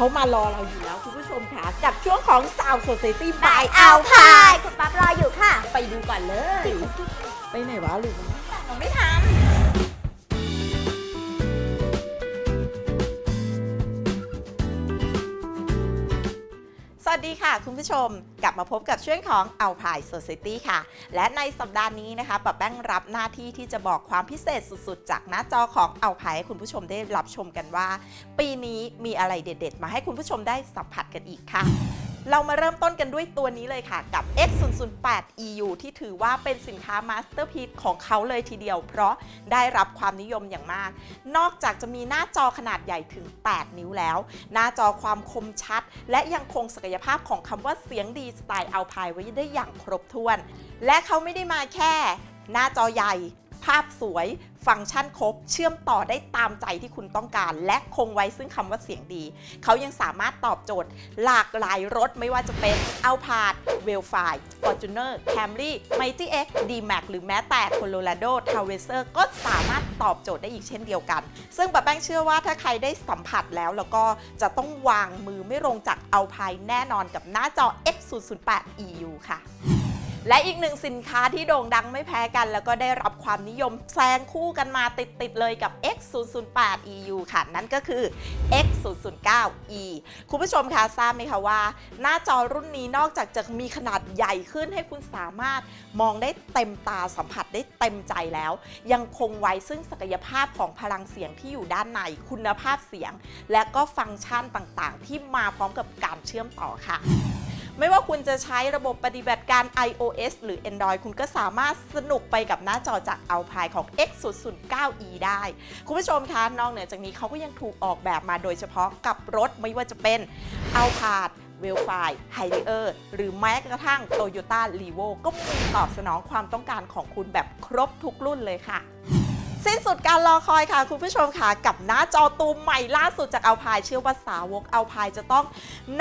เขามารอเราอยู่แล้วคุณผู้ชมค่ะ กับช่วงของสาวโซเซตี้บาบายยเอาเอาพายคุณปั๊บรออยู่ค่ะ ไปดูก่อนเลย ไปไหนวะหรือมันไม่ทันสวัสดีค่ะ คุณผู้ชม กลับมาพบกับช่วงของเอาพาย Society ค่ะ และในสัปดาห์นี้นะคะปะแป้งรับหน้าที่ที่จะบอกความพิเศษสุดๆ จากหน้าจอของเอาพายให้คุณผู้ชมได้รับชมกันว่า ปีนี้มีอะไรเด็ด ๆ มาให้คุณผู้ชมได้สัมผัสกันอีกค่ะ เรามาเริ่มต้นกันด้วยตัวนี้เลยค่ะกับ X008 EU ที่ถือว่าเป็นสินค้ามาสเตอร์พี e ของเขาเลยทีเดียว เพราะได้รับความนิยมอย่างมาก นอกจากจะมีหน้าจอขนาดใหญ่ถึง 8 นิ้วแล้ว หน้าจอความคมชัด และยังคงศักยภาพของคำว่าเสียงดีสไตล์อัลพายไว้ได้อย่างครบถ้วน และเขาไม่ได้มาแค่หน้าจอใหญ่ ภาพสวย ฟังก์ชันครบ เชื่อมต่อได้ตามใจที่คุณต้องการ และคงไว้ซึ่งคำว่าเสียงดี เขายังสามารถตอบโจทย์ หลากหลายรถไม่ว่าจะเป็น a l p a r d w e l f i Fortuner Camry Mighty X D-Max หรือแม้แต่ Colorado t r a v e s e r ก็สามารถตอบโจทย์ได้อีกเช่นเดียวกัน ซึ่งปะแป้งเชื่อว่าถ้าใครได้สัมผัสแล้วแล้วก็จะต้องวางมือไม่ลงจากเอาพายแน่นอนกับหน้าจอ X008 EU ค่ะ และอีกหนึ่งสินค้าที่โด่งดังไม่แพ้กัน แล้วก็ได้รับความนิยมแซงคู่กันมาติดๆเลยกับ X008 EU ค่ะ นั่นก็คือ X009E คุณผู้ชมคะทราบไหมคะว่า หน้าจอรุ่นนี้นอกจากจะมีขนาดใหญ่ขึ้นให้คุณสามารถมองได้เต็มตาสัมผัสได้เต็มใจแล้ว ยังคงไว้ซึ่งศักยภาพของพลังเสียงที่อยู่ด้านในคุณภาพเสียง และก็ฟังก์ชันต่างๆ ที่มาพร้อมกับการเชื่อมต่อค่ะ ไม่ว่าคุณจะใช้ระบบปฏิบัติการ iOS หรือ Android คุณก็สามารถสนุกไปกับหน้าจอจาก Alpine ของ X009e ได้ คุณผู้ชมคะนอกเหนือจากนี้เขาก็ยังถูกออกแบบมาโดยเฉพาะกับรถไม่ว่าจะเป็น Alphard w e l f i h i l i e r หรือแม้กระทั่ง Toyota r e v o ก็มีตอบสนองความต้องการของคุณแบบครบทุกรุ่นเลยค่ะ สิ้นสุดการรอคอยค่ะ คุณผู้ชมค่ะ กับหน้าจอตูมใหม่ล่าสุดจากเอาพายเชื่อว่าสาวกเอาพายจะต้อง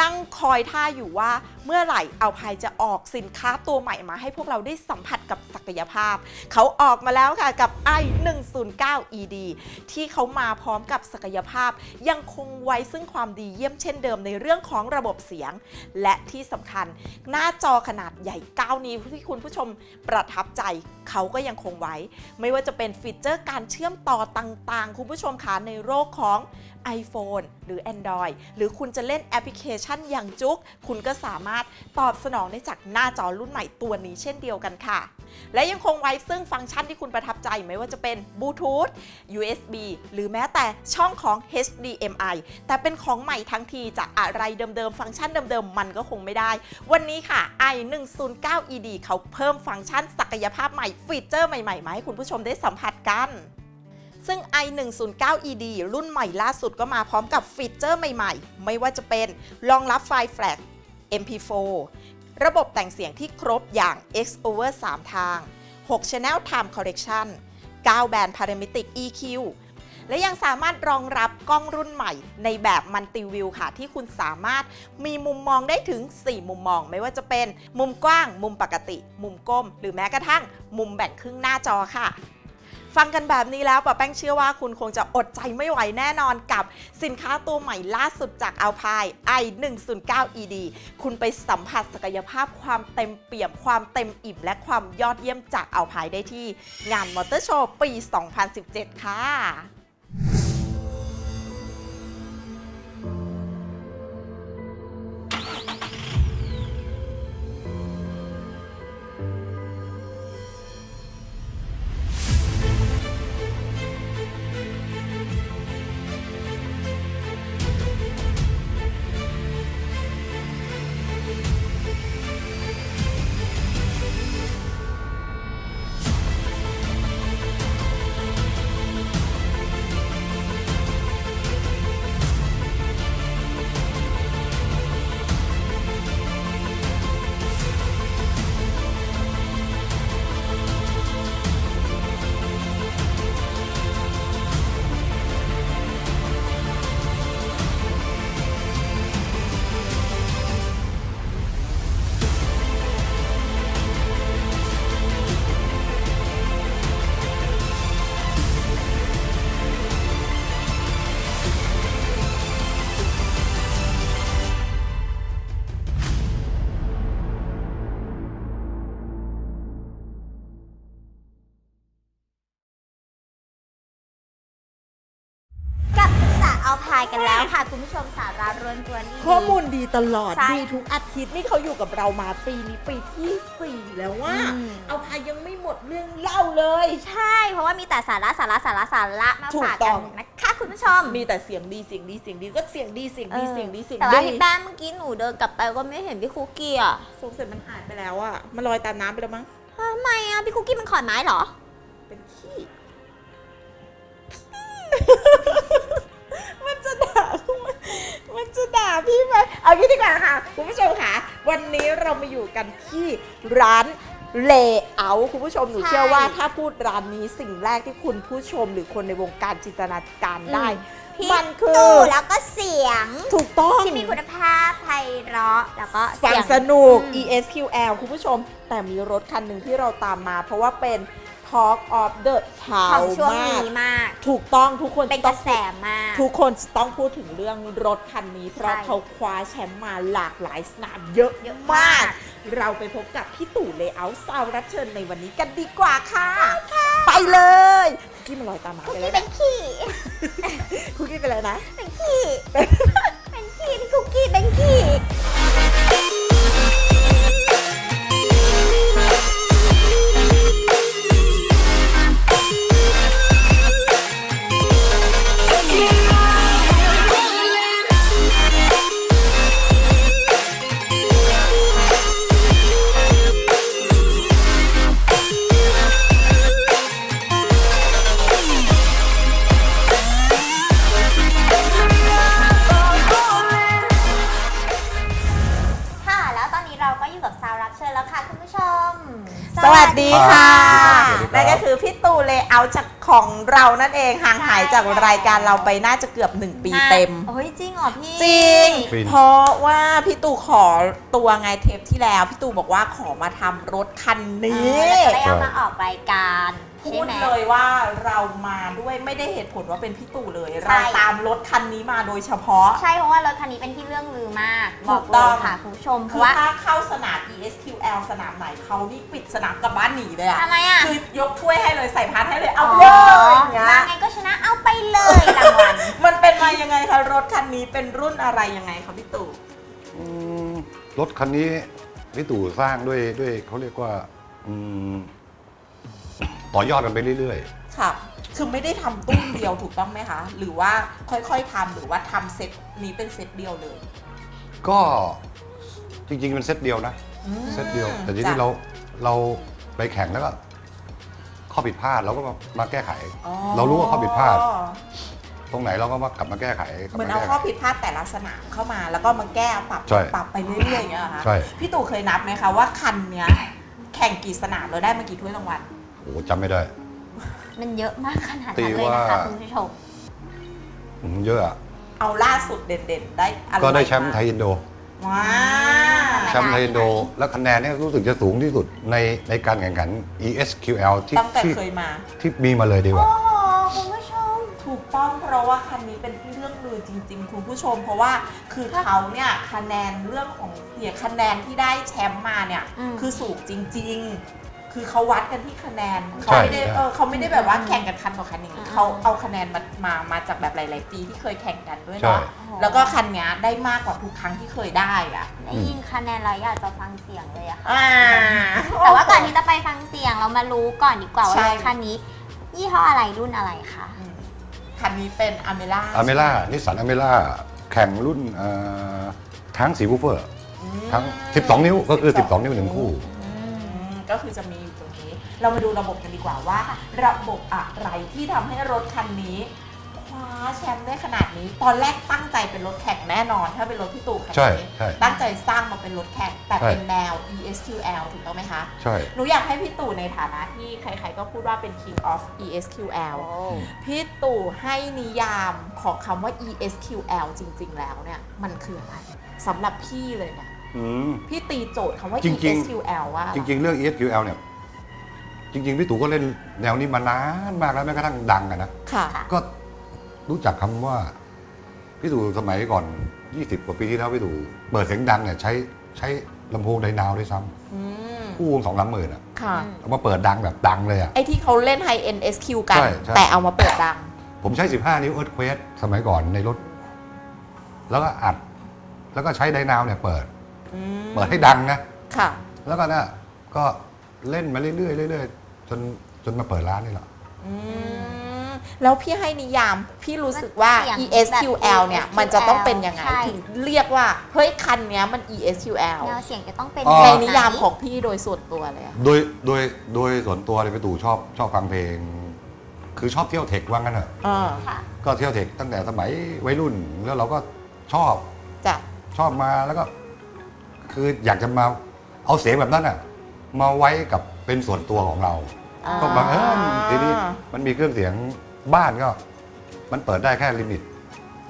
นั่งคอยท่าอยู่ว่า เมื่อไหร่เอาพายจะออกสินค้าตัวใหม่มาให้พวกเราได้สัมผัสกับศักยภาพ เขาออกมาแล้วค่ะกับ i 1 0 9 ed ที่เขามาพร้อมกับศักยภาพ ยังคงไว้ซึ่งความดีเยี่ยมเช่นเดิมในเรื่องของระบบเสียง และที่สำคัญ หน้าจอขนาดใหญ่9นิ้วที่คุณผู้ชมประทับใจเขาก็ยังคงไว้ ไม่ว่าจะเป็นฟีเจอร์การเชื่อมต่อต่างๆ คุณผู้ชมคะในโรคของ iPhone หรือ Android หรือคุณจะเล่นแอปพลิเคชันอย่างจุก คุณก็สามารถตอบสนองได้จากหน้าจอรุ่นใหม่ตัวนี้เช่นเดียวกันค่ะ และยังคงไว้ซึ่งฟังก์ชันที่คุณประทับใจไม่ว่าจะเป็นบลูทูธ USB หรือแม้แต่ช่องของ HDMI แต่เป็นของใหม่ทั้งทีจากอะไรเดิมๆ ฟังก์ชันเดิมๆ มันก็คงไม่ได้ วันนี้ค่ะ i 1 0 9 ed เขาเพิ่มฟังก์ชันศักยภาพใหม่ฟีเจอร์ใหม่ๆมาให้คุณผู้ชมได้สัมผัสกัน ซึ่ง i 1 0 9 ed รุ่นใหม่ล่าสุดก็มาพร้อมกับฟีเจอร์ใหม่ๆ ไม่ว่าจะเป็นรองรับไฟล์แฟลช MP4 ระบบแต่งเสียงที่ครบอย่าง X over 3 ทาง 6 Channel Time Correction 9 Band Parametric EQ และยังสามารถรองรับกล้องรุ่นใหม่ในแบบมั l ติวิวค่ะ ที่คุณสามารถมีมุมมองได้ถึง 4 มุมมอง ไม่ว่าจะเป็น มุมกว้าง มุมปกติ มุมก้ม หรือแม้กระทั่ง มุมแบ่งครึ่งหน้าจอค่ะ ฟังกันแบบนี้แล้วปะแป้งเชื่อว่าคุณคงจะอดใจไม่ไหวแน่นอนกับสินค้าตัวใหม่ล่าสุดจากอัลพาย i 1 0 9 ed คุณไปสัมผัสศักยภาพความเต็มเปี่ยมความเต็มอิ่ม และความยอดเยี่ยมจากอัลพายได้ที่ งานมอเตอร์โชว์ปี 2017 ค่ะายกันแล้วค่ะ คุณผู้ชมสาระรวนตัวนี้ข้อมูลดีตลอดใช่ดีทุกอาทิตย์นี่เขาอยู่กับเรามาปีนี้ปีที่สี่แล้วว่า อืม เอาพายยังไม่หมดเรื่องเล่าเลย ใช่ เพราะว่ามีแต่สาระสาระสาระสาระมาถูกฝากต้กัอนง นะคะคุณผู้ชม มีแต่เสียงดีเสียงดีเสียงดีก็เสียงดีเสียงดีเสียงดีเสียงแต่ว่าดีพี่แป้งเมื่อกี้หนูเดินกลับไปก็ไม่เห็นพี่คุกกี้อะสงสัยมันหายไปแล้วอะมันลอยตามน้ำไปแล้วมั้งทำไมอะพี่คุกกี้มันขอนไม้เหรอ เป็นขี้ จะด่าพี่ไหมเอางี้ดีกว่าค่ะ คุณผู้ชมค่ะ วันนี้เรามาอยู่กันที่ร้านเลเอาคุณผู้ชมหนูใช่เชื่อว่าถ้าพูดร้านนี้สิ่งแรกที่คุณผู้ชมหรือคนในวงการจินตนาการได้ พี่มันคือ ตู่แล้วก็เสียง ถูกต้อง ที่มีคุณภาพไพเราะแล้วก็ฟังเสียสนุก อืม ESQL คุณผู้ชม แต่มีรถคันหนึ่งที่เราตามมา เพราะว่าเป็น Talk of the ขอ Town งช่วงมาก นี้มาก ถูกต้องทุกคนเป็นกต้อระงแสมาก ทุกคนต้องพูดถึงเรื่องรถคันนี้ เพราะใช่ เขาคว้าแชมป์มาหลากหลายสนามเยอะเยอะมามาก ก เราไปพบกับพี่ตู่เลเอาสาวรับเชิญในวันนี้กันดีกว่าค่ะ ไปเลยคุ กี้มันลอยตามมาคุกไปกี้แล้วเป็นขี้คุกกี้เป็นอะไรนะ เป็นขี้ เป็นขี้พี่คุกกี้เป็นขี้ วัสดีค่ะ สวัสดีครับ นั่นก็คือพี่ตู่เลเอาจากของเรานั่นเองห่างหายจากรายการเราไปน่าจะเกือบ 1 ปีเต็ม โอ้ยจริงเหรอพี่ จริง ฟิน เพราะว่าพี่ตู่ขอตัวไงเทปที่แล้ว พี่ตู่บอกว่าขอมาทำรถคันเอนี้อแล้วจะได้เอามาออกรายการ พูใช่ดไหม เลยว่าเรามาด้วยไม่ได้เหตุผลว่าเป็นพี่ตู่เลย ใช่ เราตามรถคันนี้มาโดยเฉพาะ ใช่เพราะว่ารถคันนี้เป็นที่เรื่องลือมาก ถูบอกกเลต้อง ยค่ะคุณผู้ชมเพคือราะว่าถ้าเข้าสนาม ESQL สนามไหนเขานี่ปิดสนามกลับบ้านหนีเลยอะทำไมอะคือยกถ้วยให้เลยใส่พัดให้เลยเอาอ๋อเลยอย่างเงี้ยมาไงก็ชนะเอาไปเลยรางวัลมันเป็นมายังไงคะรถคันนี้เป็นรุ่นอะไรยังไงคะพี่ตู่ อืมรถคันนี้พี่ตู่สร้างด้วยด้วยเขาเรียกว่าอืม ต่อยอดกันไปเรื่อยค่ะ คือไม่ได้ทำตุ้มเดียวถูกต้องไหมคะ หรือว่าค่อยๆทำหรือว่าทำเซตนี้เป็นเซตเดียวเลยๆ ก็จริงๆเป็นเซตเดียวนะ อืมเซตเดียว แต่ทีจ้ะนี้เราเราไปแข่งแล้วก็ข้อผิดพลาดเราก็มามาแก้ไข อ๋อเรารู้ว่าข้อผิดพลาด ตรงไหนเราก็มากลับมาแก้ไขกลับเหมือนมาเอาแก้ข้อไขผิดพลาดแต่ละสนามเข้ามาแล้วก็มาแก้ปรับใช่ปรับไปเรื่อยๆอย่างเงี้ยเหรอคะใช่ พี่ตู่เคยนับไหมคะว่าคันเนี้ยแข่งกี่สนามเราได้มากี่ถ้วยรางวัล โอ้จำไม่ได้ มันเยอะมากขนาดตีนั้นเลยนะคะว่า คุณผู้ชมอืมเยอะอะเอาล่าสุดเด่นๆ ได้อะไรก็ได้แชมป์าไทยอินโดว้าแชมป์ไทยอินโด แล้วคะแนนเนี่ยรู้สึกจะสูงที่สุดในในการแข่งขัน ESQL ที่ตั้งแต่ที่เคยมา ที่มีมาเลยดีกว่า โอ้โหคุณผู้ชม ถูกต้องเพราะว่าคันนี้เป็นที่เรื่องลือจริง ๆ คุณผู้ชม เพราะว่าคือเขาเนี่ยคะแนนเรื่องของเสียคะแนนที่ได้แชมป์มาเนี่ย อืม คือสูงจริง ๆ คือเขาวัดกันที่คะแนนเขาใช่ไม่ได้ใช่ เออเขาไม่ได้แบบว่าแข่งกันคันต่อคันอย่างนี้อ่า เขาเอาคะแนนมามามาจากแบบหลาย ๆ ปีที่เคยแข่งกันด้วยใช่ เนาะแล้วก็คันเนี้ยได้มากกว่าทุกครั้งที่เคยได้อะได้ยินคะแนนเราอยากจะฟังเสียงเลยอะค่ะ อ่า แต่ว่าก่อนที่จะไปฟังเสียงเรามารู้ก่อนดีกว่าว่าใช่ รถคันนี้ ยี่ห้ออะไรรุ่นอะไรคะ อืมคันนี้เป็นอเมล่าอเมล่านิสสันอเมล่าแข่งรุ่นเอ่อทั้งสีบูเฟอร์ ทั้ง 12 นิ้วก็คือ 12 นิ้วหนึ่งคู่อืม ก็คือจะมีอยู่ตรงนี้ เรามาดูระบบกันดีกว่าว่า ระบบอะไรที่ทำให้รถคันนี้คว้าแชมป์ได้ขนาดนี้ ตอนแรกตั้งใจเป็นรถแข่งแน่นอน ถ้าเป็นรถที่ตู่คันใช่นี้ใช่ ตั้งใจสร้างมาเป็นรถแข่งแต่ใช่เป็นแนว ESQL ถูกต้องไหมคะ ใช่ หนูอยากให้พี่ตู่ในฐานะที่ใครๆก็พูดว่าเป็น King of ESQL พี่ตู่ให้นิยามของคำว่า ESQL จริง ๆ แล้วเนี่ย มันคืออะไรสำหรับพี่เลยเนี่ย อืม พี่ตีโจทย์คำว่า จริงๆ ESQL ว่าอะไรจริง ๆ เรื่อง ESQL เนี่ย จริง ๆ พี่ตู่ก็เล่นแนวนี้มานานมากแล้วแม้กระทั่งดังอะนะ ค่ะ ก็รู้จักคำว่า พี่ตู่สมัยก่อน 20 กว่าปีที่แล้วพี่ตู่เปิดเสียงดังเนี่ยใช้ใช้ลำโพงไดนาวด้วยซ้อืมำคู่วงสองสามหมื่นอะค่ะเอามาเปิดดังแบบดังเลยอะ ไอ้ที่เขาเล่น High End SQ กัน ใช่ใช่ แต่เอามาเปิดดัง ผมใช้ 15 นิ้วเอิร์ธเควสสมัยก่อนในรถ แล้วก็อัด แล้วก็ใช้ไดนาวเนี่ยเปิด อืมเปิดให้ดังนะ ค่ะ แล้วก็เนี่ยก็เล่นมาเรื่อยๆเรื่อยๆจนจนมาเปิดร้านนี่แหละ อืม แล้วพี่ให้นิยาม พี่รู้สึกว่าเสียง ESQL เนี่ย แบบมันจะต้องเป็นยังไงใช่ ถึงเรียกว่า เฮ้ย คันเนี้ยมัน ESQL แนวเสียงจะต้องเป็นอ๋อ ในแบบไหนิยามของพี่โดยส่วนตัวเลยอะโดยโดยโดยส่วนตัวเลยไปตู่ชอบชอบฟังเพลง คือชอบเที่ยวเทคว่างั้นเถอะอ่าค่ะก็เที่ยวเทคตั้งแต่สมัยวัยรุ่นแล้วเราก็ชอบจ้ะชอบมาแล้วก็ คืออยากจะมาเอาเสียงแบบนั้นอะมาไว้กับเป็นส่วนตัวของเราก็บังเอิญทีนี้มันมีเครื่องเสียงบ้านก็ มันเปิดได้แค่ลิมิต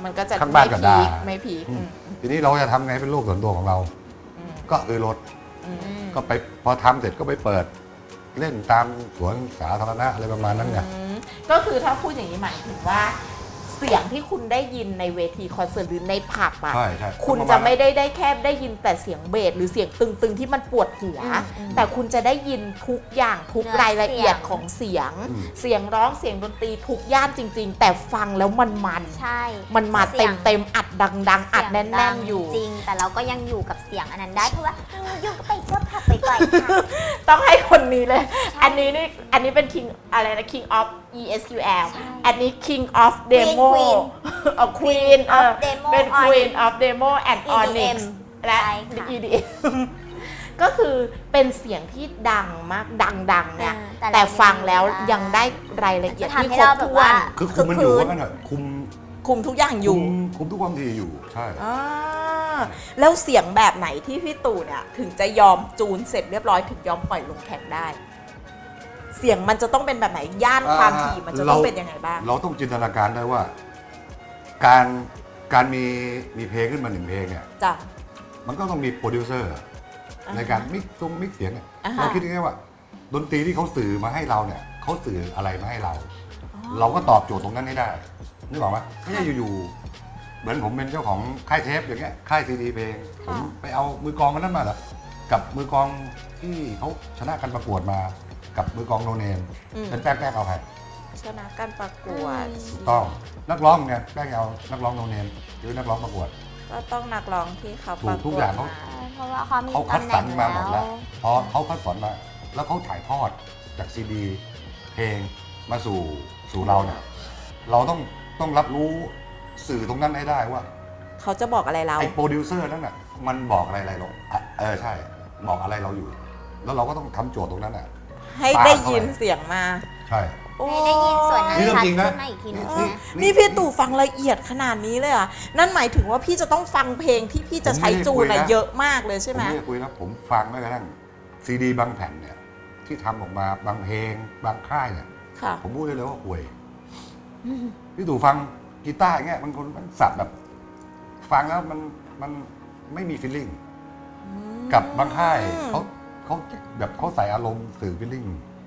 มันก็จะข้างบ้านก็ไม่พีคด่าไม่พีคอืมอืมทีนี้เราจะทำไงเป็นโลกส่วนตัวของเรา อืมก็คือรถอืมก็ไปพอทำเสร็จก็ไปเปิด เล่นตามสวนสาธารณะอะไรประมาณนั้นไง อืมก็คือถ้าพูดอย่างนี้หมายถึงว่า เสียงที่คุณได้ยินในเวทีคอนเสิร์ตหรือในผับอะใช่ใช่คุณประาณจะนั้นไม่ได้ได้แค่ได้ยินแต่เสียงเบสหรือเสียงตึงๆที่มันปวดหัวอืมอืมแต่คุณจะได้ยินทุกอย่างทุกเนื้อรายละเอียดเสียงของเสียง อืม เสียงร้องเสียงดนตรีทุกย่านจริง ๆ แต่ฟังแล้วมันมัน ใช่มันมาสีเต็ยมงเต็มๆอัด ดังๆ อัดเสีแน่ยงดันงๆอยู่ จริง แต่เราก็ยังอยู่กับเสียงอันนั้นได้เพราะว่าอืมอยู่ก็ไปเที่ยวผับไปก่อยค่ะ ต้องให้คนนี้เลยใช่อันนี้นี่ อันนี้เป็น king อะไรนะ king of ESQL ใช่อันนี้ king of demo Queen เออ queen เออ of demo เป็น on queen of demo and EDM onyx และ ใช่ค่ะ EDM ก็คือเป็นเสียงที่ดังมากดังๆเนี่ยเออแต่แต่เราฟังแล้วได้ยังได้รายละเอียดจะทำที่ให้ครบเราแบบถ้วว่า น คือคุมมันอยู่คืว่างั้นเถอะคุม คุมทุกอย่างอคุยู่มคุมทุกความถี่อยู่ใช่ อ่าแล้วเสียงแบบไหนที่พี่ตู่เนี่ย ถึงจะยอมจูนเสร็จเรียบร้อยถึงยอมปล่อยลงแข่งได้ เสียงมันจะต้องเป็นแบบไหนย่านความถี่มันจะต้องเป็นยังไงบ้าง เราต้องจินตนาการได้ว่า การการมีมีเพลงขึ้นมาหนึ่งเพลงเนี่ยจ้ะ มันก็ต้องมีโปรดิวเซอร์อ่าฮะในการมิกซ์ตรงมิกซ์เสียงเนี่ยอ่าฮะ เราคิดง่ายๆว่า ดนตรีที่เขาสื่อมาให้เราเนี่ยเขาสื่ออะไรมาให้เรา เราก็ตอบโจทย์ตรงนั้นให้ได้ นึกออกไหมไม่ใช่อยู่ๆเหมือนผมเป็นเจ้าของค่ายเทปอย่างเงี้ยค่ายซีดีเพลงผมไปเอามือกลองมันนั้นมาเหรอกับมือกลองที่เขาชนะกันประกวดมา กับมือกลองโนเนมอืมเป็นแป้งแป้งเอาใครชนะการประกวด ถูกต้องนักร้องเนี่ยแป้งเอานักร้องโนเนมหรือนักร้องประกวด ก็ต้องนักร้องที่เขาถูปกระทุกกวอดย่างเขา มา เพราะว่าเขามีเขาคัดตำแหสรน่รงมาหมดแล้วแล้วพอเขาคัดสรรมาแล้วเขาถ่ายทอดจากซีดีเพลงมาสู่สู่เราเนี่ยเราต้อง ต้องรับรู้สื่อตรงนั้นให้ได้ว่าเขาจะบอกอะไรเรา ไอ้โปรดิวเซอร์นั่นน่ะมันบอกอะไรอะไรเราอะเออใช่ บอกอะไรเราอยู่ แล้วเราก็ต้องทำโจทย์ตรงนั้นอะ ให้ได้ยินเสียงมาใช่ ให้ได้ยินส่วนนั้นนี่เรื่องชัดจริงนะ ขึ้นมาอีกทีหนึงเอนะอนี่พี่ตู่ฟังละเอียดขนาดนี้เลยเหรอะ นั่นหมายถึงว่าพี่จะต้องฟังเพลงที่พี่จะใช้จูนอะเยอะมากเลยผใช่มไหมไม่ได้คุยนะผมฟังแม้กระทั่งซีดีบางแผ่นเนี่ย ที่ทำออกมาบางเพลงบางค่ายเนี่ย ค่ะ ผมพูดได้เลยว่าห่วย พี่ตู่ฟังกีตาร์อย่างเงี้ยบางคนมันสับแบบ ฟังแล้วมันมันไม่มีฟีลลิ่งกับบางค่ายเขาเขาแบบเขาใส่อารมณ์สื่อฟีลลิ่ง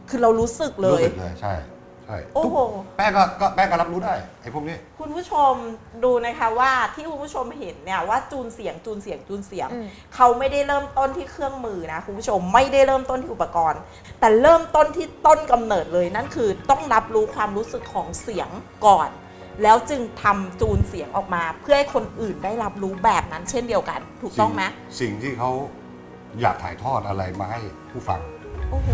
คือเรารู้สึกเลรู้ยสึกเลยใช่ใช่โอ้โหทุกแป้งก็ก็แป้งก็รับรู้ได้ไอ้พวกนี้ คุณผู้ชมดูนะคะว่าที่คุณผู้ชมเห็นเนี่ยว่าจูนเสียงจูนเสียงจูนเสียง อืม เขาไม่ได้เริ่มต้นที่เครื่องมือนะคุณผู้ชมไม่ได้เริ่มต้นที่อุปกรณ์ แต่เริ่มต้นที่ต้นกำเนิดเลยนั่นคือต้องรับรู้ความรู้สึกของเสียงก่อน แล้วจึงทำจูนเสียงออกมา เพื่อให้คนอื่นได้รับรู้แบบนั้นเช่นเดียวกัน ถูกต้องไหมสิ่สิ่งที่เขาอยากถ่ายทอดอะไรมาให้ผู้ฟัง โอ้โห